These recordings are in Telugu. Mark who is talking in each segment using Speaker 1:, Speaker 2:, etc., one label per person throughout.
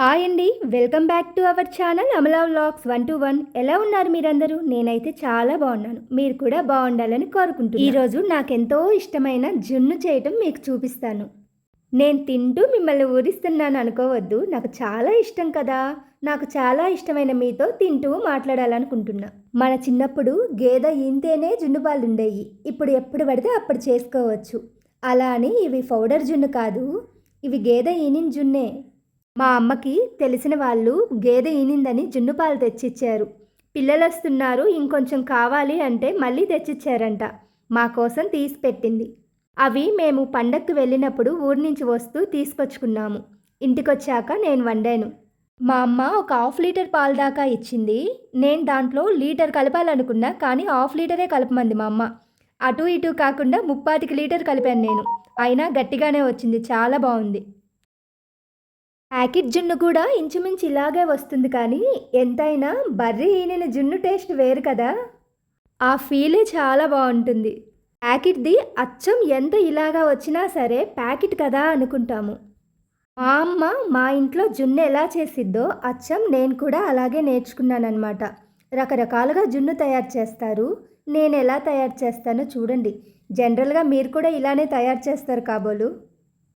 Speaker 1: హాయ్ అండి. Welcome back to our channel Amala vlogs one two one. ఎలా ఉన్నారు మీరందరూ? నేనైతే చాలా బాగున్నాను. మీరు కూడా బాగుండాలని కోరుకుంటున్నాను ఈరోజు నాకెంతో ఇష్టమైన జున్ను చేయటం మీకు చూపిస్తాను. నేను తింటూ మిమ్మల్ని ఊరిస్తున్నాను అనుకోవద్దు. నాకు చాలా ఇష్టం కదా. నాకు చాలా ఇష్టమైన మీతో తింటూ మాట్లాడాలనుకుంటున్నా. మన చిన్నప్పుడు గేదె ఇంతేనే జున్ను పాలు ఉండేవి ఇప్పుడు ఎప్పుడు పడితే అప్పుడు చేసుకోవచ్చు. అలా అని ఇవి పౌడర్ జున్ను కాదు. ఇవి గేదె ఈనిన్ జున్నే. మా అమ్మకి తెలిసిన వాళ్ళు గేదె ఈనిందని జున్నుపాలు తెచ్చిచ్చారు. పిల్లలు వస్తున్నారు ఇంకొంచెం కావాలి అంటే మళ్ళీ తెచ్చిచ్చారంట. మా కోసం తీసి పెట్టింది అవి మేము పండక్కి వెళ్ళినప్పుడు ఊరి నుంచి వస్తూ తీసుకొచ్చుకున్నాము. ఇంటికొచ్చాక నేను వండాను. మా అమ్మ ఒక హాఫ్ లీటర్ పాలు దాకా ఇచ్చింది. నేను దాంట్లో లీటర్ కలపాలనుకున్నా కానీ హాఫ్ లీటరే కలపమంది మా అమ్మ. అటు ఇటు కాకుండా ముప్పాతికి లీటర్ కలిపాను నేను. అయినా గట్టిగానే వచ్చింది. చాలా బాగుంది ప్యాకెట్ జున్ను కూడా ఇంచుమించు ఇలాగే వస్తుంది కానీ ఎంతైనా బర్రీ ఈనిన జున్ను టేస్ట్ వేరు కదా. ఆ ఫీలే చాలా బాగుంటుంది. ప్యాకెట్ది అచ్చం ఎంత ఇలాగా వచ్చినా సరే ప్యాకెట్ కదా అనుకుంటాము. మా అమ్మ మా ఇంట్లో జున్ను ఎలా చేసిద్దో అచ్చం నేను కూడా అలాగే నేర్చుకున్నానమాట రకరకాలుగా జున్ను తయారు చేస్తారు. నేను ఎలా తయారు చేస్తానో చూడండి. జనరల్గా మీరు కూడా ఇలానే తయారు చేస్తారు కాబోలు.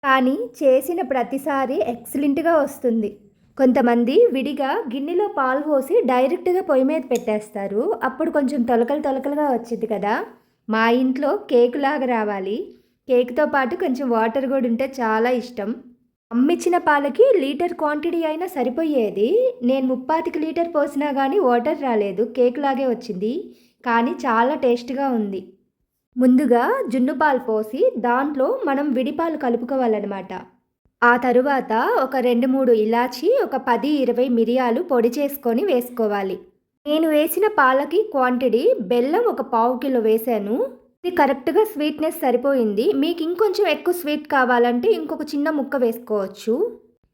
Speaker 1: కానీ చేసిన ప్రతిసారి ఎక్సలెంట్గా వస్తుంది. కొంతమంది విడిగా గిన్నెలో పాలు పోసి డైరెక్ట్గా పొయ్యి మీద పెట్టేస్తారు. అప్పుడు కొంచెం తొలకలు తొలకలుగా వచ్చింది కదా. మా ఇంట్లో కేక్ లాగా రావాలి. కేక్తో పాటు కొంచెం వాటర్ కూడా ఉంటే చాలా ఇష్టం. అమ్మిచ్చిన పాలకి లీటర్ క్వాంటిటీ అయినా సరిపోయేది. నేను ముప్పాతికి లీటర్ పోసినా కానీ వాటర్ రాలేదు. కేక్ లాగే వచ్చింది. కానీ చాలా టేస్ట్గా ఉంది. ముందుగా జున్ను పాలు పోసి దాంట్లో మనం విడిపాలు కలుపుకోవాలన్నమాట. ఆ తరువాత ఒక రెండు మూడు ఇలాచి ఒక పది ఇరవై మిరియాలు పొడి చేసుకొని వేసుకోవాలి. నేను వేసిన పాలకి క్వాంటిటీ బెల్లం ఒక పావు కిలో వేసాను ఇది కరెక్ట్గా స్వీట్నెస్ సరిపోయింది. మీకు ఇంకొంచెం ఎక్కువ స్వీట్ కావాలంటే ఇంకొక చిన్న ముక్క వేసుకోవచ్చు.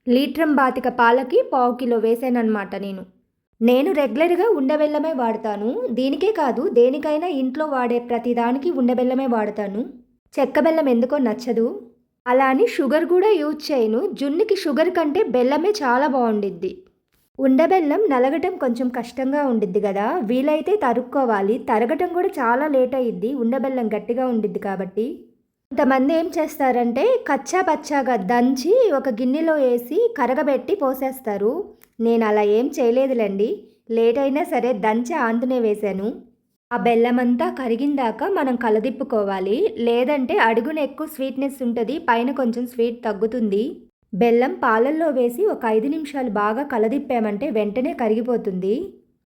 Speaker 1: లీట్రం బాతిక పాలకి పావు కిలో వేసాను అనమాట నేను. నేను రెగ్యులర్గా ఉండబెల్లమే వాడతాను. దీనికే కాదు దేనికైనా ఇంట్లో వాడే ప్రతిదానికి ఉండబెల్లమే వాడతాను. చెక్క బెల్లం ఎందుకో నచ్చదు. అలా అని షుగర్ కూడా యూజ్ చేయను. జున్నుకి షుగర్ కంటే బెల్లమే చాలా బాగుండిద్ది. ఉండబెల్లం నలగటం కొంచెం కష్టంగా ఉండిద్ది కదా. వీలైతే తరుక్కోవాలి. తరగటం కూడా చాలా లేట్ అయ్యిద్ది. ఉండబెల్లం గట్టిగా ఉండిద్ది కాబట్టి. కొంతమంది ఏం చేస్తారంటే కచ్చా పచ్చాగా దంచి ఒక గిన్నెలో వేసి కరగబెట్టి పోసేస్తారు. నేను అలా ఏం చేయలేదులేండి. లేట్ అయినా సరే దంచి ఆందునే వేశాను. ఆ బెల్లం అంతా కరిగిందాక మనం కలదిప్పుకోవాలి. లేదంటే అడుగున ఎక్కువ స్వీట్నెస్ ఉంటుంది పైన కొంచెం స్వీట్ తగ్గుతుంది. బెల్లం పాలల్లో వేసి ఒక ఐదు నిమిషాలు బాగా కలదిప్పామంటే వెంటనే కరిగిపోతుంది.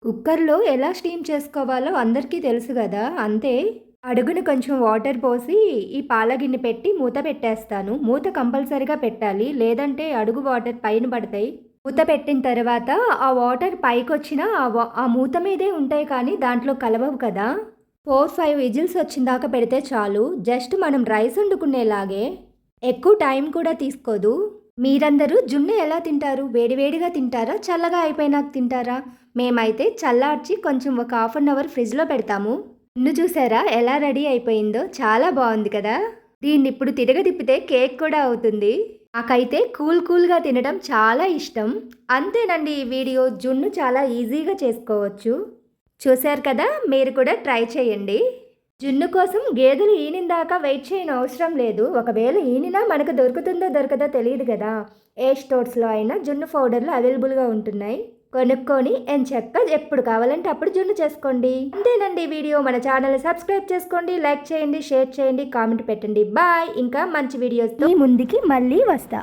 Speaker 1: కుక్కర్లో ఎలా స్టీమ్ చేసుకోవాలో అందరికీ తెలుసు కదా అంతే. అడుగున కొంచెం వాటర్ పోసి ఈ పాలగిన్నె పెట్టి మూత పెట్టేస్తాను. మూత కంపల్సరిగా పెట్టాలి. లేదంటే అడుగు వాటర్ పైన పడతాయి. మూత పెట్టిన తర్వాత ఆ వాటర్ పైకి వచ్చిన ఆ మూత మీదే ఉంటాయి కానీ దాంట్లో కలవవు కదా. ఫోర్ ఫైవ్ విజిల్స్ వచ్చిన దాకా పెడితే చాలు. జస్ట్ మనం రైస్ వండుకునేలాగే ఎక్కువ టైం కూడా తీసుకోదు. మీరందరూ జున్ను ఎలా తింటారు? వేడివేడిగా తింటారా? చల్లగా అయిపోయినాక తింటారా? మేమైతే చల్లార్చి కొంచెం ఒక హాఫ్ అన్ అవర్ ఫ్రిడ్జ్లో పెడతాము. ఇన్ను చూసారా? ఎలా రెడీ అయిపోయిందో? చాలా బాగుంది కదా? దీన్ని ఇప్పుడు తిరగదిప్పితే కేక్ కూడా అవుతుంది. నాకైతే కూల్ కూల్గా తినడం చాలా ఇష్టం. అంతేనండి ఈ వీడియో. జున్ను చాలా ఈజీగా చేసుకోవచ్చు. చూశారు కదా? మీరు కూడా ట్రై చేయండి. జున్ను కోసం గేదెలు ఈనిందాకా వెయిట్ చేయని అవసరం లేదు. ఒకవేళ ఈనినా మనకు దొరుకుతుందో దొరకదో తెలియదు కదా. ఏ స్టోర్స్లో అయినా జున్ను పౌడర్లు అవైలబుల్గా ఉంటున్నాయి. కొనుక్కొని చెక్క ఎప్పుడు కావాలంటే అప్పుడు జున్ను చేసుకోండి. అంతేనండి వీడియో. మన ఛానల్ సబ్స్క్రైబ్ చేసుకోండి లైక్ చేయండి షేర్ చేయండి కామెంట్ పెట్టండి. బాయ్. ఇంకా మంచి వీడియోస్తో ముందుకి మళ్ళీ వస్తా.